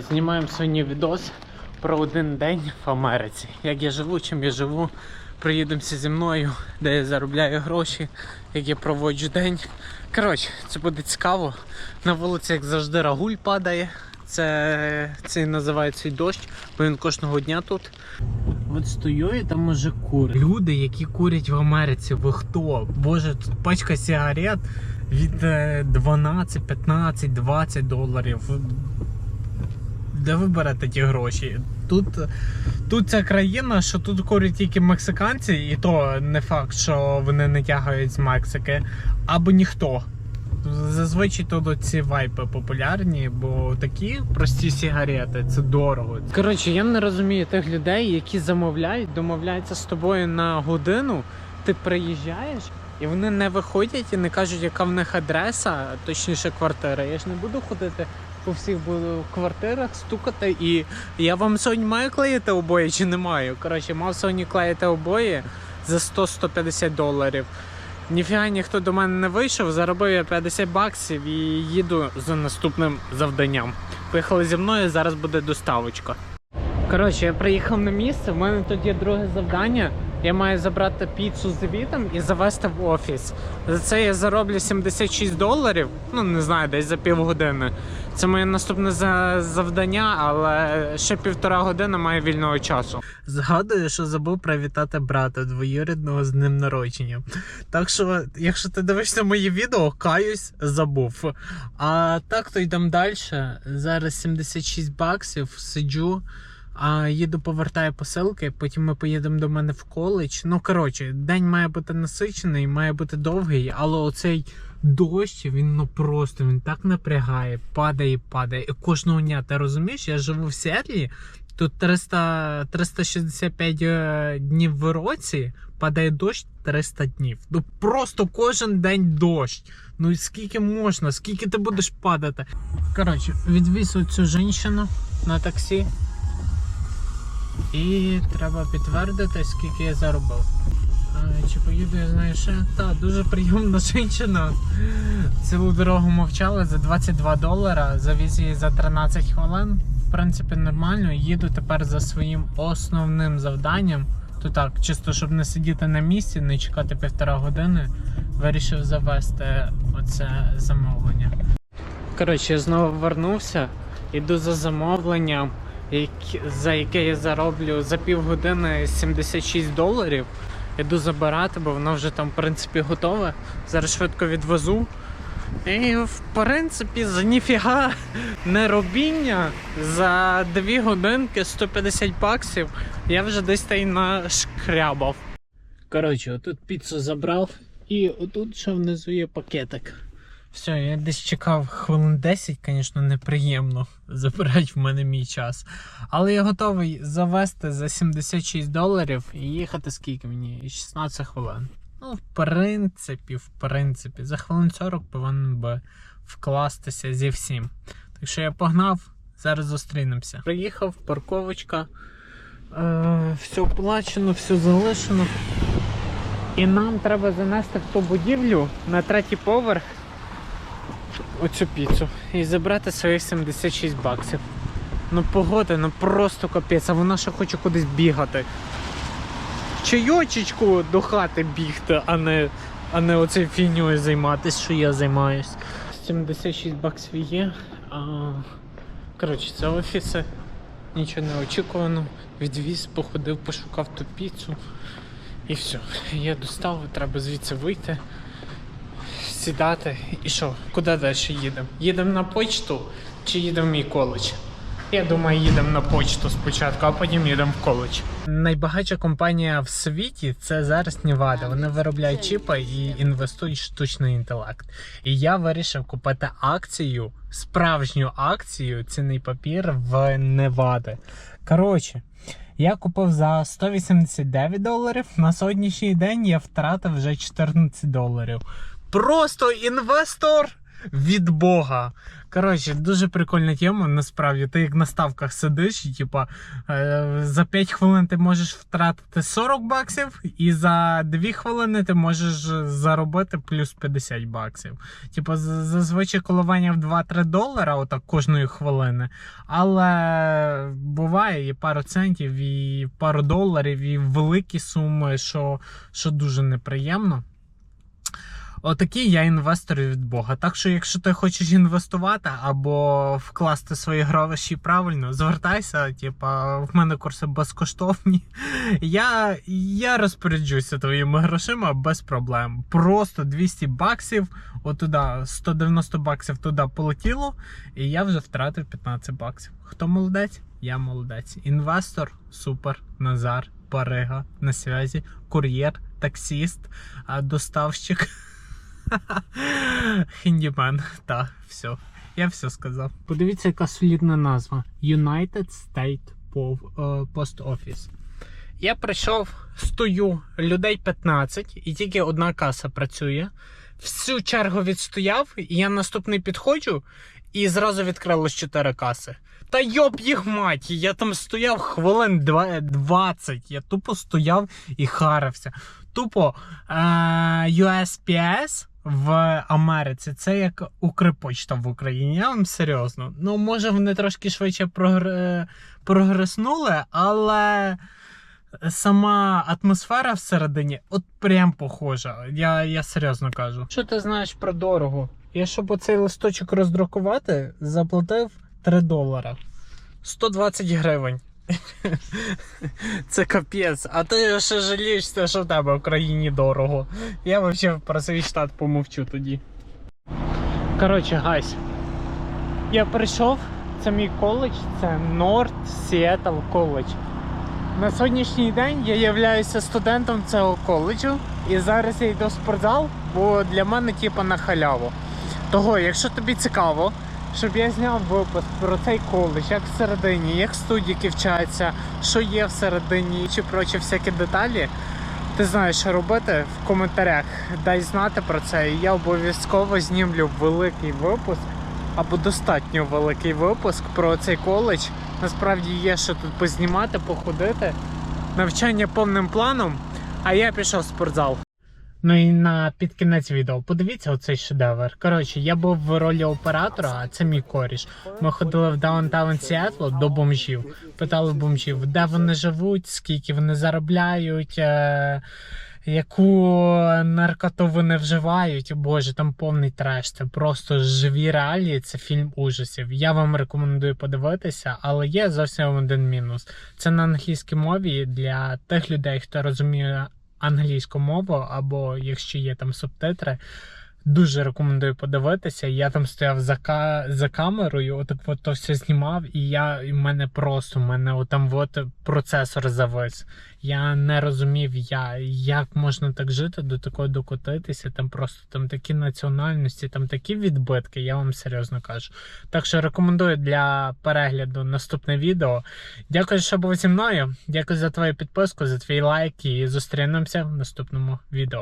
Знімаємо сьогодні відос про один день в Америці. Як я живу, чим я живу. Приїдемося зі мною, де я заробляю гроші, як я проводжу день. Коротше, це буде цікаво. На вулиці, як завжди, рагуль падає. Це, це називається дощ, бо він кожного дня тут. От стою і там уже курить. Люди, які курять в Америці, ви хто? Боже, тут пачка сигарет від е, 12, 15, 20 доларів. Де ви берете ті гроші? Тут, тут ця країна, що тут курять тільки мексиканці, і то не факт, що вони не тягають з Мексики, або ніхто. Зазвичай тут ці вайпи популярні, бо такі прості сигарети це дорого. Коротше, я не розумію тих людей, які замовляють, домовляються з тобою на годину. Ти приїжджаєш, і вони не виходять і не кажуть, яка в них адреса, точніше квартира. Я ж не буду ходити по всіх квартирах стукати. І я вам сьогодні маю клеїти обої чи не маю? Коротше, мав сьогодні клеїти обої за 100-150 доларів. Ніфіга ніхто до мене не вийшов, заробив я 50 баксів і їду за наступним завданням. Поїхали зі мною, зараз буде доставочка. Коротше, я приїхав на місце. в мене тут є друге завдання. Я маю забрати піцу з звітом і завести в офіс. За це я зароблю 76 доларів. Ну не знаю, десь за півгодини. Це моє наступне завдання, але ще півтора години маю вільного часу. Згадую, що забув привітати брата двоюрідного з ним народження. Так що, якщо ти дивишся мої відео, каюсь, забув. А так то йдемо далі. Зараз 76 баксів, сиджу. А їду, повертаю посилки, потім ми поїдемо до мене в коледж. Ну коротше, день має бути насичений, має бути довгий, але оцей дощ, він ну просто він так напрягає, падає, падає. І кожного дня, ти розумієш, я живу в Сіетлі, тут 300, 365 е, днів в році, падає дощ 300 днів. Ну просто кожен день дощ. Ну і скільки можна, скільки ти будеш падати? Коротше, відвіз оцю жінку на таксі. І треба підтвердити, скільки я заробив. Чи поїду я знаю ще? Та, дуже приємна жінка. Цілу дорогу мовчала за 22 долара, завіз її за 13 хвилин. В принципі, нормально. Їду тепер за своїм основним завданням. То так, чисто щоб не сидіти на місці, не чекати півтора години, вирішив завести оце замовлення. Коротше, я знову вернувся, іду за замовленням, за яке я зароблю за півгодини 76 доларів. Іду забирати, бо воно вже там, в принципі, готове. Зараз швидко відвезу. І в принципі, за ніфіга не робіння за 2 годинки 150 баксів я вже десь та й нашкрябав. Коротше, отут піцу забрав, і отут ще внизу є пакетик. Все, я десь чекав хвилин 10, звісно, неприємно забирати в мене мій час. Але я готовий завести за 76 доларів і їхати скільки мені? 16 хвилин. Ну, в принципі, в принципі, за хвилин 40 повинен би вкластися зі всім. Так що я погнав, зараз зустрінемося. Приїхав, парковочка. Е, все оплачено, все залишено. І нам треба занести в ту будівлю на третій поверх оцю піцу і забрати своїх 76 баксів. Ну погода, ну просто капець, а вона ще хоче кудись бігати. Чайочечку до хати бігти, а не, а не оцею фігньою займатися, що я займаюсь. 76 баксів є. А, коротше, це офіси. Нічого не очікувано. Відвіз, походив, пошукав ту піцу. І все. Я достав, треба звідси вийти сідати. І що, куди далі їдемо? Їдемо на почту чи їдемо в мій коледж? Я думаю, їдемо на почту спочатку, а потім їдемо в коледж. Найбагатша компанія в світі це зараз Nevada. Вони виробляють чіпи і інвестують в штучний інтелект. І я вирішив купити акцію, справжню акцію, цінний папір в Невади. Коротше. Я купив за 189 доларів. На сьогоднішній день я втратив вже 14 доларів. Просто інвестор від Бога. Коротше, дуже прикольна тема. Насправді, ти як на ставках сидиш, і типа е, за 5 хвилин ти можеш втратити 40 баксів, і за 2 хвилини ти можеш заробити плюс 50 баксів. Типа, зазвичай коливання в 2-3 долара, отак кожної хвилини. Але буває і пару центів, і пару доларів, і великі суми, що, що дуже неприємно. Отакий я інвестор від Бога. Так що, якщо ти хочеш інвестувати або вкласти свої гроші правильно, звертайся. Типа, в мене курси безкоштовні. Я, я розпоряджуся твоїми грошима без проблем. Просто 200 баксів, отуда 190 баксів туди полетіло, і я вже втратив 15 баксів. Хто молодець? Я молодець. Інвестор, супер, Назар, Парига, на связі, кур'єр, таксіст, доставщик. Хіндімен, так, все. Я все сказав. Подивіться, яка солідна назва: United State е, Post Office. Я прийшов, стою, людей 15, і тільки одна каса працює. Всю чергу відстояв, і я наступний підходжу, і зразу відкрилось 4 каси. Та йоп їх мать! Я там стояв хвилин 20. Я тупо стояв і харився. Тупо е, USPS в Америці це як Укрпочта в Україні. Я вам серйозно. Ну, може, вони трошки швидше прогре... прогреснули, але сама атмосфера всередині от прям похожа. Я, я серйозно кажу. Що ти знаєш про дорого? Я щоб оцей листочок роздрукувати, заплатив 3 долара. 120 гривень. Це капець. А ти ще жалієшся, що в тебе в країні дорого. Я взагалі про свій штат помовчу тоді. Коротше, гайс. Я прийшов, це мій коледж, це North Seattle College. На сьогоднішній день я являюся студентом цього коледжу. І зараз я йду в спортзал, бо для мене типу на халяву. Того, якщо тобі цікаво, щоб я зняв випуск про цей коледж, як всередині, як студіки вчаться, що є всередині чи прочі всякі деталі. Ти знаєш, що робити в коментарях. Дай знати про це. І я обов'язково знімлю великий випуск або достатньо великий випуск про цей коледж. Насправді є що тут познімати, походити. Навчання повним планом, а я пішов в спортзал. Ну і на під кінець відео подивіться оцей шедевр. Коротше, я був в ролі оператора, а це мій коріш. Ми ходили в даунтаун Сіетло до бомжів. Питали бомжів, де вони живуть, скільки вони заробляють. Е- Яку наркоту вони вживають, боже, там повний треш. Це просто живі реалії. Це фільм ужасів. Я вам рекомендую подивитися, але є зовсім один мінус. Це на англійській мові для тих людей, хто розуміє англійську мову, або якщо є там субтитри. Дуже рекомендую подивитися. Я там стояв за ка за камерою, отак от то все знімав, і я і в мене просто в мене отам от процесор завис. Я не розумів, я, як можна так жити, до такого докотитися. Там просто там такі національності, там такі відбитки, я вам серйозно кажу. Так що рекомендую для перегляду наступне відео. Дякую, що був зі мною. Дякую за твою підписку, за твій лайк і зустрінемося в наступному відео.